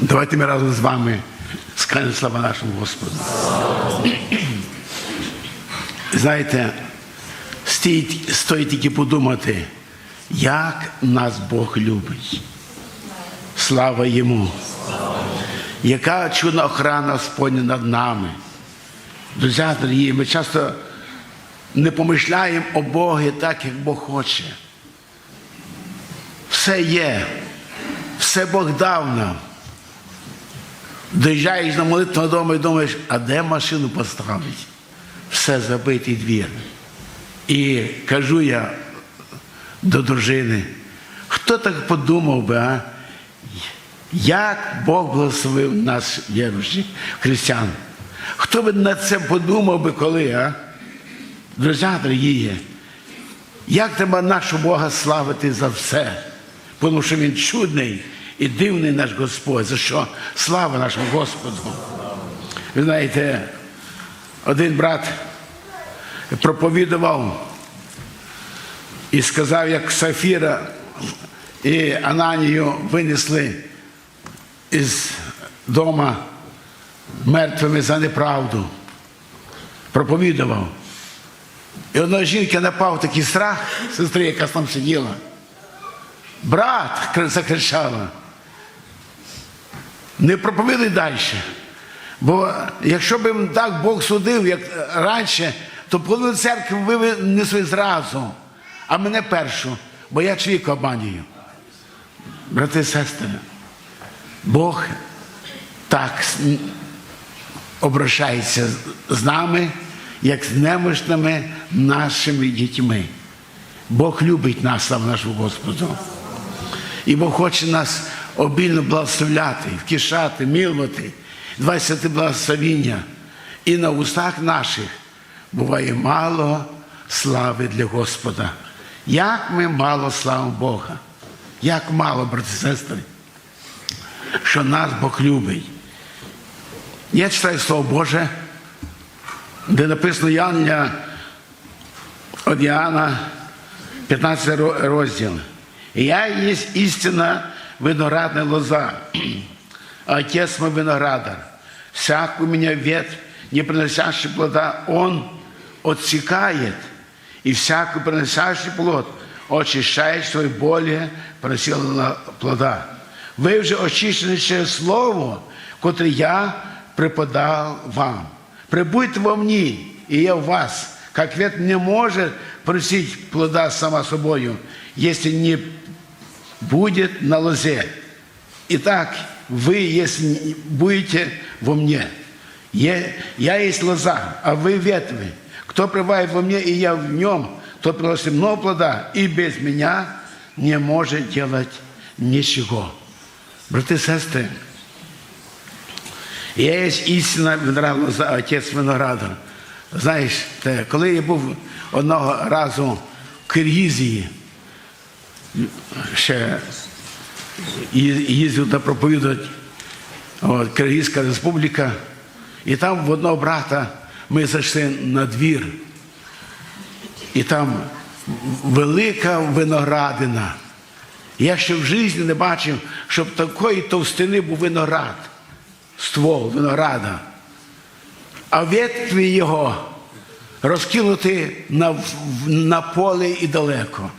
Давайте ми разом з вами скажемо слава нашому Господу. Знаєте, стоїть, стоїть тільки подумати, як нас Бог любить. Слава йому! Яка чудна охрана Господня над нами. Друзі, дорогі, ми часто не помишляємо о Богі так, як Бог хоче. Все є, все Бог дав нам. Доїжджаєш на молитву додому і думаєш, а де машину поставити? Все забитий двір. І кажу я до дружини, хто так подумав би, а? Як Бог благословив нас, віруючих, християн? Хто би на це подумав би коли, а? Друзі, дорогі, як треба нашого Бога славити за все? Тому що Він чудний і дивний наш Господь. За що слава нашому Господу? Ви знаєте, один брат проповідував і сказав, як Сафіра і Ананію винесли із дома мертвими за неправду. Проповідував. І одної жінки напав такий страх, сестри, яка там сиділа. Брат закричала. Не проповідуй далі. Бо якщо б так Бог судив, як раніше, то половину церкви винесли зразу, а мене першу, бо я чоловіка обманюю. Брати і сестри, Бог так обращається з- нами, як з немощними нашими дітьми. Бог любить нас, слава нашому Господу. І Бог хоче нас обільно благословляти, втішати, милувати, 20 благословіння. І на устах наших буває мало слави для Господа. Як ми мало славимо Бога, як мало, брати і сестри, що нас Бог любить. Я читаю Слово Боже, де написано Яння від Іоанна, 15 розділ. Я є істина виноградна лоза, а отец мой виноградар. Всяк у меня ветвь, не приносящий плода, он отсекает, и всякий приносящий плод очищает, что и более приносило плода. Ви вже очищені через слово, котре я преподав вам. Прибудьте во мені, і я в вас. Как ветвь не может приносить плода сама собою, если не будет на лозе. Итак, вы, если не будете во мне, я, я есть лоза, а вы ветви. Кто пребывает во мне, и я в нем, тот приносит много плода, и без меня не может делать ничего. Брати і сестри, я є істина виноград лоза, а отець виноградар. Знаєш, те, коли я був одного разу в Киргізії, ще їздив та проповідувати Киргизька республіка, і там в одного брата ми зайшли на двір, і там велика виноградина. Я ще в житті не бачив, щоб такої товстини був виноград, ствол винограда. А ветві його розкинуті на, на поле і далеко.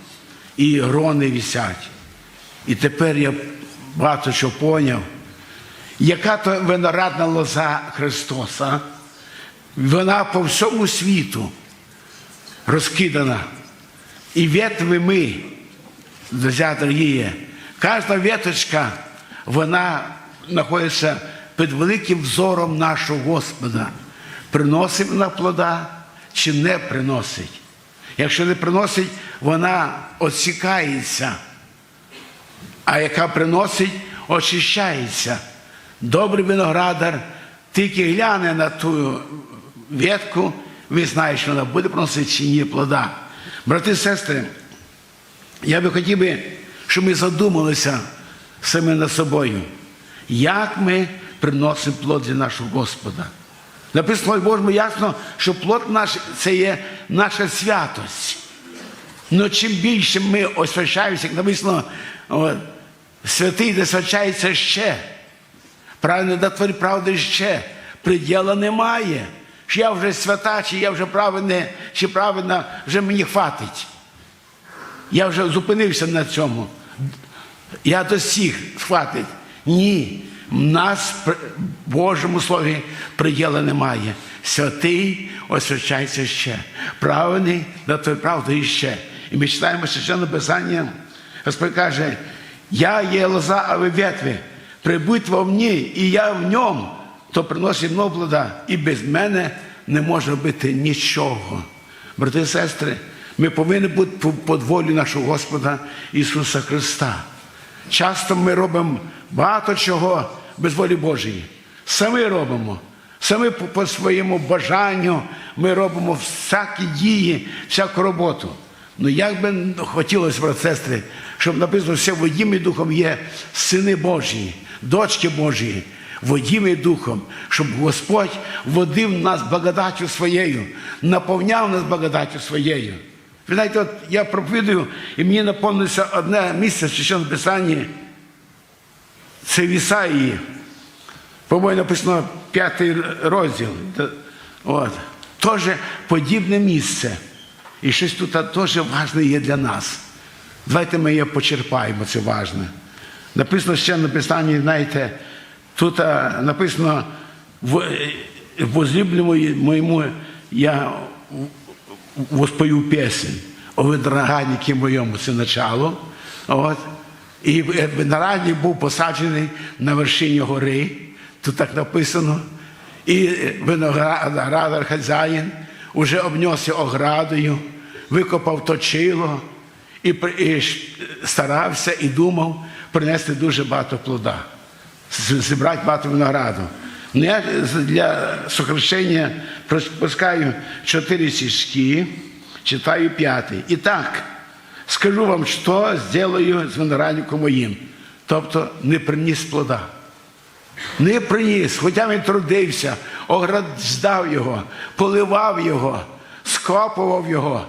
І грони висять. І тепер я багато що поняв, яка то виноградна лоза Христоса. Вона по всьому світу розкидана. І ветви ми, друзі дорогі, кожна веточка, вона знаходиться під великим взором нашого Господа. Приносить вона плода чи не приносить. Якщо не приносить, вона отсікається, а яка приносить, очищається. Добрий виноградар тільки гляне на ту ветку, ви знаєте, що вона буде приносити чи ні плода. Брати і сестри, я би хотів щоб ми задумалися самі над собою, як ми приносимо плод для нашого Господа. Написано в Божому ясно, що плод наш це є наша святость. Ну чим більше ми освячаємося, як написано, от, святий де свячається ще. Правильно до твої правди ще. Приділа немає. Чи я вже свята, чи я вже правильне, чи правильно, вже мені хватить. Я вже зупинився на цьому. Я до всіх хватить. Ні. Нас в Божому слові приділа немає. Святий освячається ще. Правильний на твою правду іще. І ми читаємо священне Писання. Господь каже, я є лоза, а ви ветви. Прибудь во мені, і я в ньому, то приносить много плода, і без мене не може робити нічого. Брати і сестри, ми повинні бути під волю нашого Господа Ісуса Христа. Часто ми робимо багато чого без волі Божої. Самі робимо. Самі по, своєму бажанню ми робимо всякі дії, всяку роботу. Ну як би хотілося, брат, сестри, щоб написано, все водім духом є сини Божі, дочки Божі, водім духом, щоб Господь водив нас благодаттю своєю, наповняв нас благодаттю своєю. Ви знаєте, от я проповідую, і мені наповнилося одне місце в Священному Писанні. Це в Ісаїї. По-моєму, написано п'ятий розділ. От. Теж подібне місце. І щось тут теж важне є для нас. Давайте ми її почерпаємо, це важне. Написано ще на Писанні, знаєте, тут написано в возлюбленому моєму я воспою песень. О винограднике моєму це начало. От. І виноградник був посаджений на вершині гори. Тут так написано. І виноградар хазяїн уже обнісся оградою, викопав точило і, і старався і думав принести дуже багато плода, зібрати багато винограду. Ну, я для сокращення пропускаю чотири стишки, читаю п'ятий. І так, скажу вам, що зроблю з виноградником моїм. Тобто не приніс плода. Не приніс, хоча він трудився, ограждав його, поливав його, скопував його.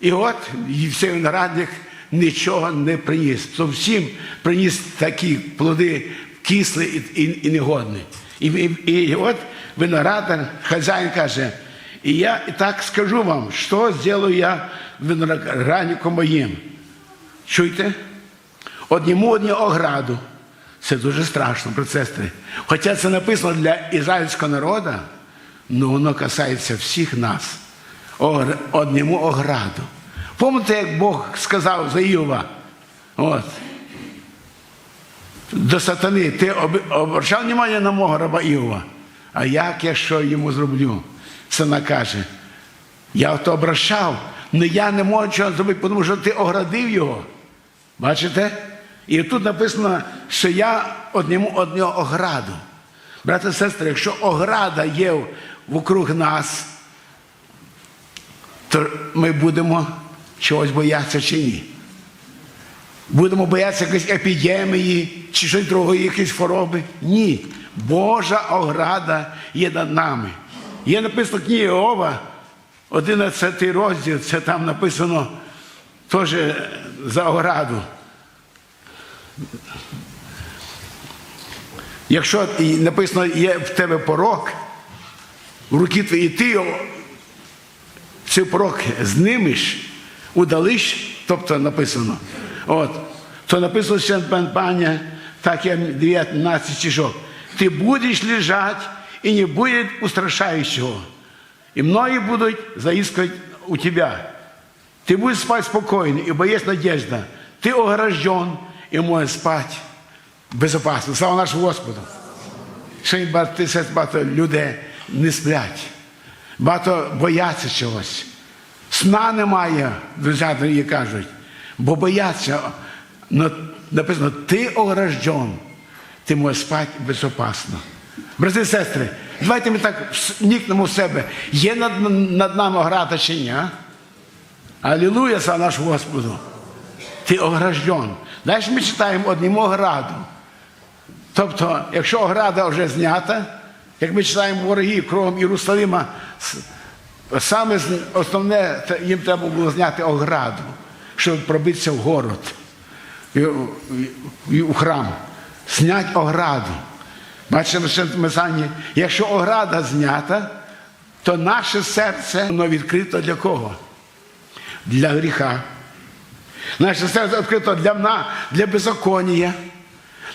І от і цей виноградник нічого не приніс. Зовсім приніс такі плоди кислі і, і, і негодні. І, і, і от виноградар, хазяїн каже, і я і так скажу вам, що зроблю я виноградником моїм. Чуєте? Одному одні ограду. Це дуже страшно, процестри. Хоча це написано для ізраїльського народу, але воно касається всіх нас. Одному ограду. Пам'ятаєте, як Бог сказав за Іова? От. До сатани, ти обращав увагу на мого раба Іова. А як я що йому зроблю? Сина каже, я то обращав, але я не можу чого зробити, тому що ти оградив його. Бачите? І тут написано, що я одному одного ограду. Брати і сестри, якщо ограда є вокруг нас, то ми будемо чогось боятися чи ні. Будемо боятися якоїсь епідемії чи щось другої, якісь хвороби. Ні. Божа ограда є над нами. Є написано книга Іова, 11 розділ, це там написано теж за ограду. Якщо написано, є в тебе порок, в руки твої ти цей порок знимеш, удалиш, тобто написано, от, то написано ще паня, так я 19 стишок. Ти будеш лежати і не буде устрашаючого. І многие будуть заискивать у тебя. Ты будешь спать спокойно, ибо есть надежда. Ты огражден і можеш спати безпечно. Слава нашому Господу. Ще багато, багато людей не сплять. Багато бояться чогось. Сна немає, друзі, кажуть, бо бояться. Но написано, ти огражден, ти можеш спати безпечно. Брати і сестри, давайте ми так вникнемо в себе. Є над, над нами ограда чи ні? Алілуя, слава нашому Господу. Ти огражден. Далі ми читаємо одному ограду. Тобто, якщо ограда вже знята, як ми читаємо вороги кровом Єрусалима, саме основне їм треба було зняти ограду, щоб пробитися в город, у храм. Знять ограду. Бачимо, що в якщо ограда знята, то наше серце воно відкрито для кого? Для гріха. Наше серце відкрито для, мна- для беззаконня.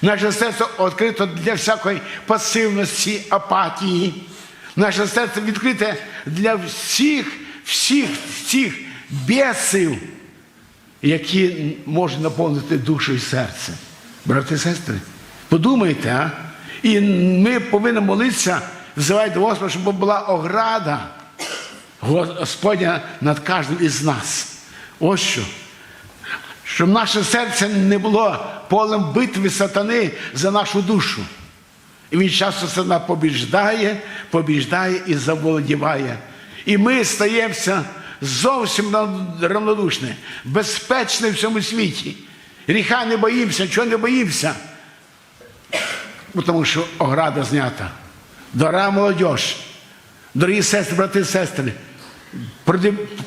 Наше серце відкрито для всякої пасивності, апатії. Наше серце відкрите для всіх, всіх, всіх бісів, які можуть наповнити душу і серце. Брати і сестри, подумайте, а? І ми повинні молитися, взивати Господа, щоб була ограда Господня над кожним із нас. Ось що. Щоб наше серце не було полем битви сатани за нашу душу. І він часто сатана побіждає, побіждає і заволодіває. І ми стаємося зовсім равнодушні, безпечні в цьому світі. Гріха не боїмося, чого не боїмося. Тому що ограда знята. Дорога молодь, дорогі сестри, брати і сестри,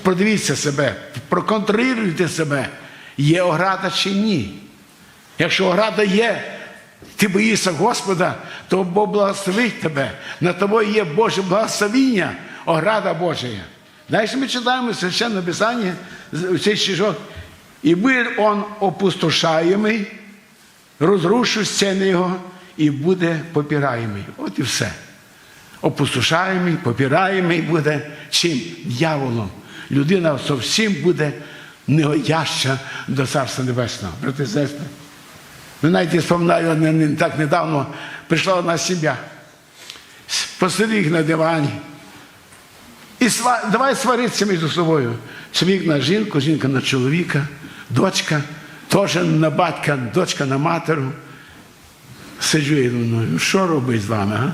продивіться себе, проконтролюйте себе, є ограда чи ні. Якщо ограда є, ти боїшся Господа, то Бог благословить тебе. На тобою є Боже благословіння, ограда Божа. Далі ми читаємо священне Писання, з- цей стишок. І буде он опустошаємий, розрушу стіни його і буде попираємий. От і все. Опустошаємий, попираємий буде чим? Дьяволом. Людина зовсім буде негодяща до Царства Небесного. Брати сестри. Ви знаєте, споминаю, так недавно прийшла одна сім'я. Посадив їх на дивані. Сва, давай сваритися між собою. Чоловік на жінку, жінка на чоловіка, дочка, теж на батька, дочка на матеру. Сиджу і думаю, що робить з вами? А?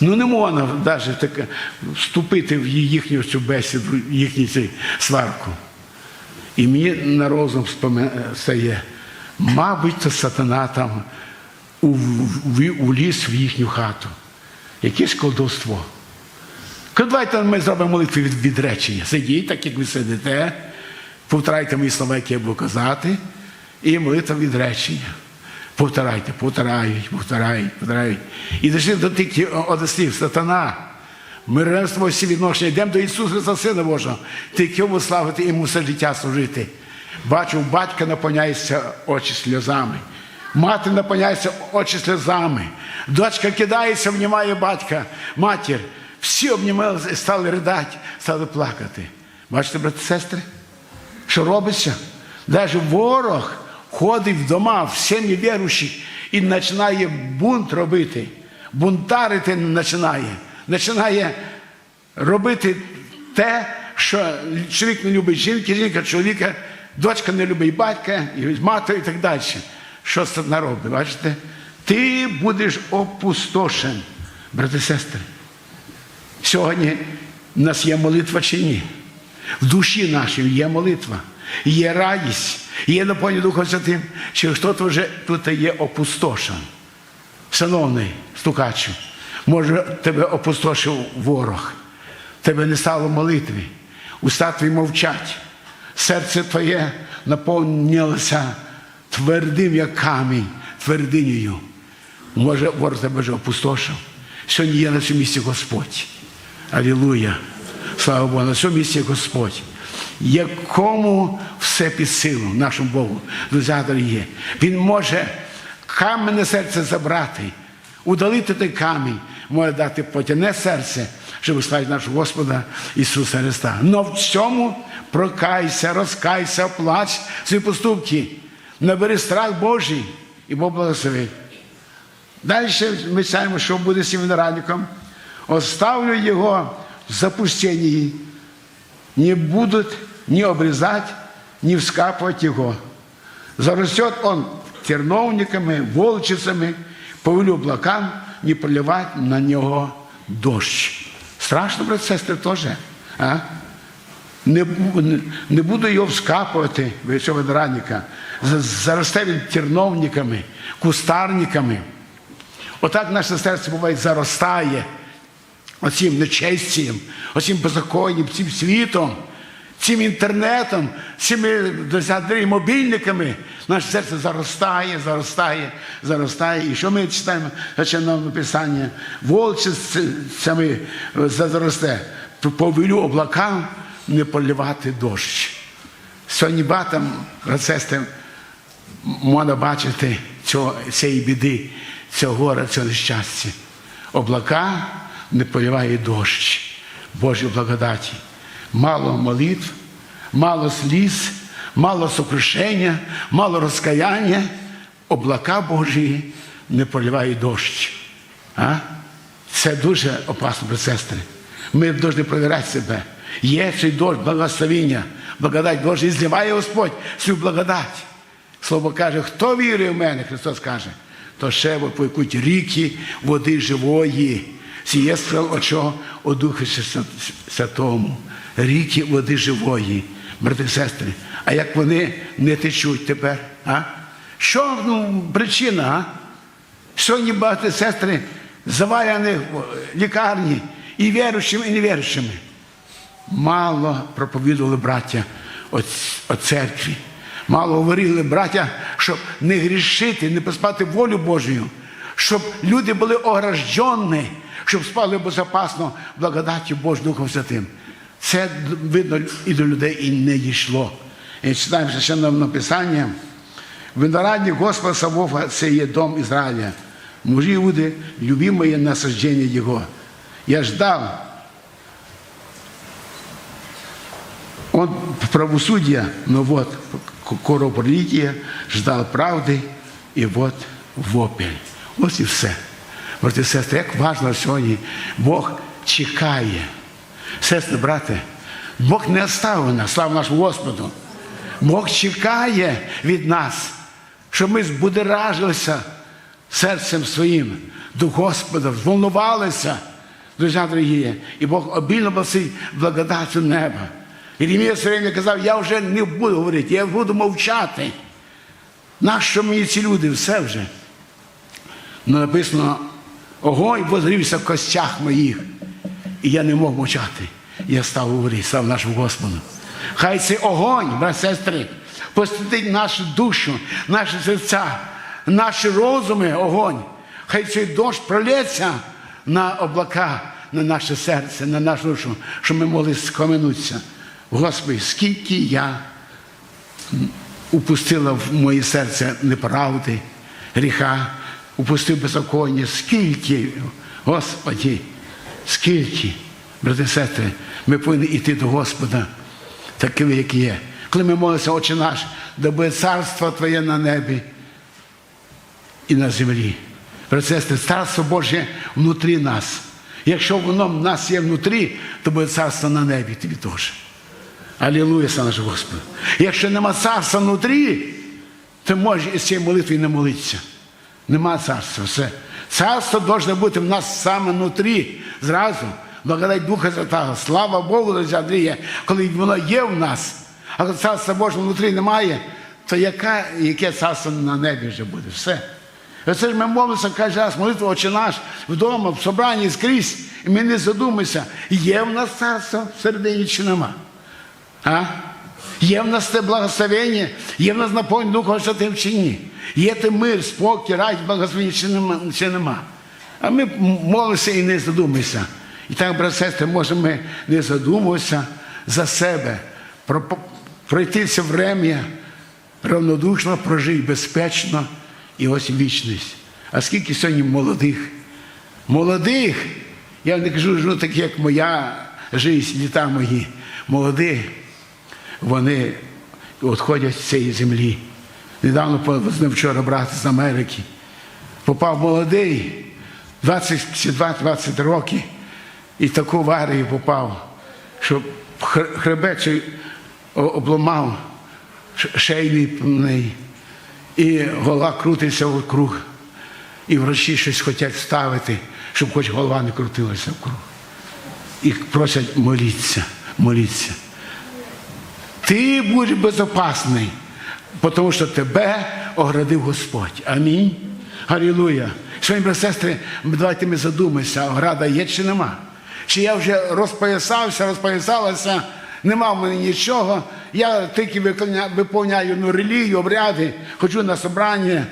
Ну не можна навіть таке вступити в їхню цю бесіду, їхню цю сварку. І мені на розум стає, мабуть, то сатана там уліз в їхню хату. Яке ж колдовство. Давайте ми зробимо молитву від відречення. Сидіть, так як ви сидите, повторяйте мої слова, які я буду казати, і молитва відречення. Повторяйте, повторяють, повторяють, повторяють. І дійшли до тих одеслів, сатана. Ми ревство всі відношення, йдемо до Ісуса Христа, Сина Божого, тільки йому славити, йому все життя служити. Бачу, батька наповняються очі сльозами. Мати наповняється очі сльозами. Дочка кидається, обнімає батька, матір. Всі обнімалися і стали ридати, стали плакати. Бачите, брати і сестри, що робиться? Навіть ворог ходить в дома в сім'ї віруючих і починає бунт робити. Бунтарити починає. Починає робити те, що чоловік не любить жінки, жінка чоловіка, дочка не любить батька, і мати і так далі. Що це робить? Бачите? Ти будеш опустошен, брати і сестри. Сьогодні в нас є молитва чи ні? В душі нашій є молитва, є радість, є наповнення Духом Святим, чи хтось вже тут є опустошен. Шановний стукачу, може тебе опустошив ворог, тебе не стало молитви, уста твої мовчать, серце твоє наповнилося твердим, як камінь, твердинею. Може, ворог тебе вже опустошив. Сьогодні є на цьому місці Господь. Алілуя. Слава Богу, на цьому місці Господь. Якому все під силу нашому Богу, друзі дорогі. Він може каменне серце забрати, удалити той камінь, може дати потяне серце, щоб славити нашого Господа Ісуса Христа. Но в цьому прокайся, розкайся, оплач свої поступки, набери страх Божий і Бог благословить. Далі ми читаємо, що буде з цим виноградником. Оставлю його в запустении, не будут ни обрезать, ни вскапывать его. Зарастет он терновниками, волчицами, повелю облакам не проливать на нього дощ. Страшно, брат, сестри, теж. А? Не, не- буду його вскапувати, цього виноградника. Заросте він терновниками, кустарниками. Отак наше серце буває заростає оцим нечестям, оцим беззаконням, цим світом, цим інтернетом, цими мобільниками, наше серце заростає, заростає, заростає. І що ми читаємо священного писання? Волче саме заросте. Повелю облакам не поливати дощ. Сьогодні багато сестри можна бачити цього, цієї біди, цього гора, цього нещастя. Облака не поливає дощ Божої благодаті. Мало молитв, мало сліз, мало сокрушення, мало розкаяння. Облака Божі не поливає дощ. А? Це дуже опасно, брати сестри. Ми повинні перевіряти себе. Є цей дощ, благословення, благодать Божа, і зливає Господь свою благодать. Слово каже, хто вірує в мене, Христос каже, то ще попекуть ріки води живої. Сіє сказав, от чого? О Духу Святому. Ріки води живої, брати і сестри. А як вони не течуть тепер? А? Що ну, причина? А? Сьогодні багато сестри завалені в лікарні і віруючими, і невіруючими. Мало проповідували браття о церкві. Мало говорили браття, щоб не грішити, не поспати волю Божою, щоб люди були ограждені, щоб спали безпечно благодаті Божою Духом Святим. Це видно і до людей і не дійшло. І читаємо священне Писання. Виноградник Господа Савова це є дом Ізраїля. Мужі Иуды, любимое насаждение Его. Я ждал, он правосудия, но вот кровопролитие, ждал правди, і от вопель. Ось і все. Брати і сестри, як важливо сьогодні, Бог чекає. Сестри, брате, Бог не оставив нас, слава нашому Господу. Бог чекає від нас, щоб ми збудеражилися серцем своїм до Господа, волнувалися, друзі дорогі, і Бог обільно просить благодаттю неба. Єремія все время казав, я вже не буду говорити, я буду мовчати. Нащо мені ці люди? Все вже. Ну, написано, огонь возгрівся в костях моїх. І я не мог мовчати. Я став говорити, слава нашому Господу. Хай цей огонь, брат сестри, посвятить нашу душу, наші серця, наші розуми, огонь. Хай цей дощ пролється на облака, на наше серце, на нашу душу, щоб ми могли скоменутися. Господи, скільки я упустила в моє серце неправди, гріха, упустив беззаконня, скільки, Господі, скільки, брати і сестри, ми повинні йти до Господа, такими, як є. Коли ми молимося, Отче наш, да буде царство Твоє на небі і на землі. Брати сестри, царство Боже внутрі нас. Якщо воно в нас є внутрі, то буде царство на небі тобі теж. Алілуя, наш Господу. Якщо нема царства внутрі, то може із цієї молитви не молитися. Нема царства. Все. Царство должно бути в нас саме внутрі. Зразу. Благодать Духа Святого. Слава Богу, друзі Андрія, коли воно є в нас, а коли царства Божого внутрі немає, то яка, яке царство на небі вже буде? Все. Оце ж ми молимося кожен раз, молитва Отче наш вдома, в собранні скрізь, і ми не задумаємося, є в нас царство всередині чи нема. А? Є в нас те благословення, є в нас наповнення Духом Святим чи ні? Є те мир, спокій, радість, благословення чи нема, чи нема. А ми молимося і не задумуємося. І так, брат сестри, може ми не задумуватися за себе, про, пройти це врем'я равнодушно, прожити безпечно і ось вічність. А скільки сьогодні молодих? Молодих, я не кажу, ну, такі, як моя життя, літа мої, молодих вони відходять з цієї землі. Недавно ним вчора брат з Америки. Попав молодий, 22-20 років, і в таку аварію попав, що хребет обламав шейний, і голова крутиться вокруг. І врачі щось хочуть ставити, щоб хоч голова не крутилася вкруг. І просять моліться, моліться. Ти будеш безопасний, тому що тебе оградив Господь. Амінь. Галілуя. Сьогодні, брати сестри, давайте ми задумаємося, ограда є чи нема. Чи я вже розпоясався, розпоясалася Нема в мене нічого. Я тільки виповняю ну, релігію, обряди, ходжу на собрання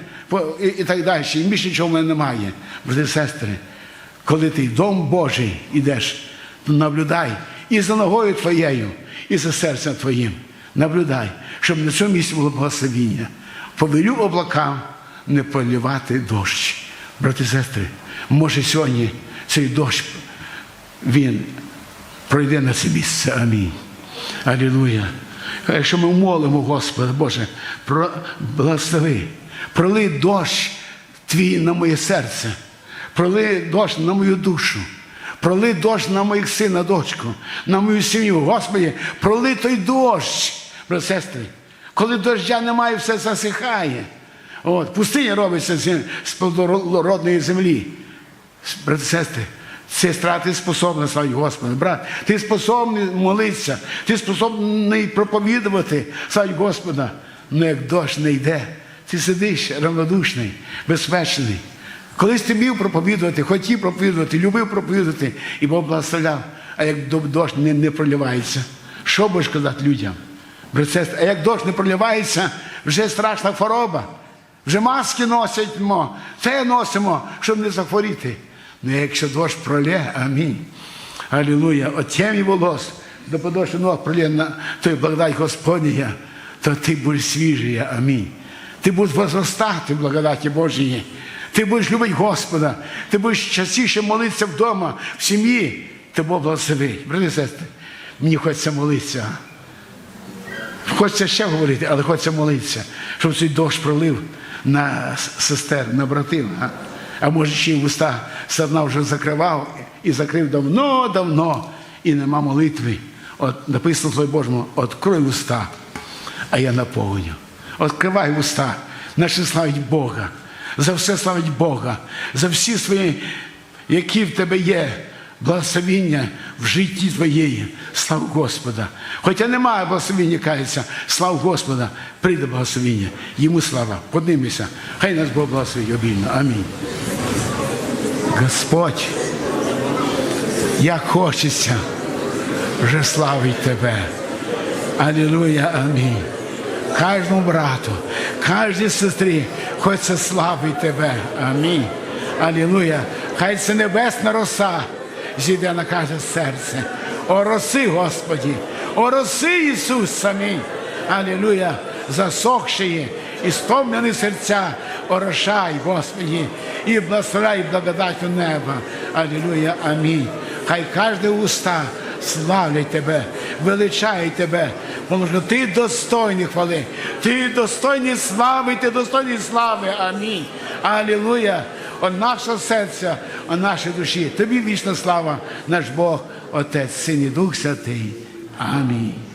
і, і так далі. І більше нічого в мене немає. Брати сестри, коли ти в дом Божий йдеш, то наблюдай і за ногою твоєю, і за серцем твоїм. Наблюдай, щоб на цьому місці було благословіння. Повелю облакам не полівати дощ. Брати сестри, може сьогодні цей дощ, він пройде на це місце. Амінь. Алілуя. Якщо ми молимо Господа, Боже, про благослови, пролий дощ твій на моє серце, пролий дощ на мою душу, пролий дощ на моїх сина, дочку, на мою сім'ю. Господи, пролий той дощ, сестри. Коли доща немає, все засихає. От, пустиня робиться з з плодородної землі. Брати сестри, сестра, ти способна славити Господа. Брат, ти способний молитися, ти способний проповідувати славить Господа. Ну як дощ не йде, ти сидиш равнодушний, безпечний. Колись ти міг проповідувати, хотів проповідувати, любив проповідувати і Бог благословляв. А як дощ не, не проливається, що будеш казати людям? А як дощ не проливається, вже страшна хвороба. Вже маски носимо, це носимо, щоб не захворіти. Ну, якщо дощ пролє, амінь. Алілуя. От темі волос, до подошви ног пролє на той благодать Господня, то ти будеш свіжий, амінь. Ти будеш возростати в благодаті Божій. Ти будеш любити Господа, ти будеш частіше молитися вдома, в сім'ї, ти Бог благословить. Брати сестри, мені хочеться молитися. Хочеться ще говорити, але хочеться молитися, щоб цей дощ пролив на сестер, на братів. А, а може ще й вуста садна вже закривав і закрив давно-давно, і нема молитви. От написано Слові Божому, открой уста, а я наповню. Откривай уста, наче славить Бога. За все славить Бога, за всі свої, які в тебе є благословіння в житті твоєї. Слава Господа. Хоча немає благословіння, кається, слава Господа, прийде благословіння. Йому слава. Поднимися. Хай нас Бог благословить обільно. Амінь. Господь, як хочеться вже славить Тебе. Алілуя, амінь. Кожному брату, кожній сестрі хочеться славити Тебе. Амінь. Алілуя. Хай це небесна роса зійде на кожне серце. Ороси, Господі, ороси Ісус амінь. Алілуя. Засохші і стомлені серця, орошай, Господі, і благословляй благодаттю неба. Алілуя, амінь. Хай кожне уста славлять тебе, величають тебе, тому що ти достойний хвали, ти достойний слави, ти достойний слави. Амінь. Алілуя. О нашого серця, о нашій душі. Тобі вічна слава, наш Бог, Отець, Син і Дух Святий. Амінь.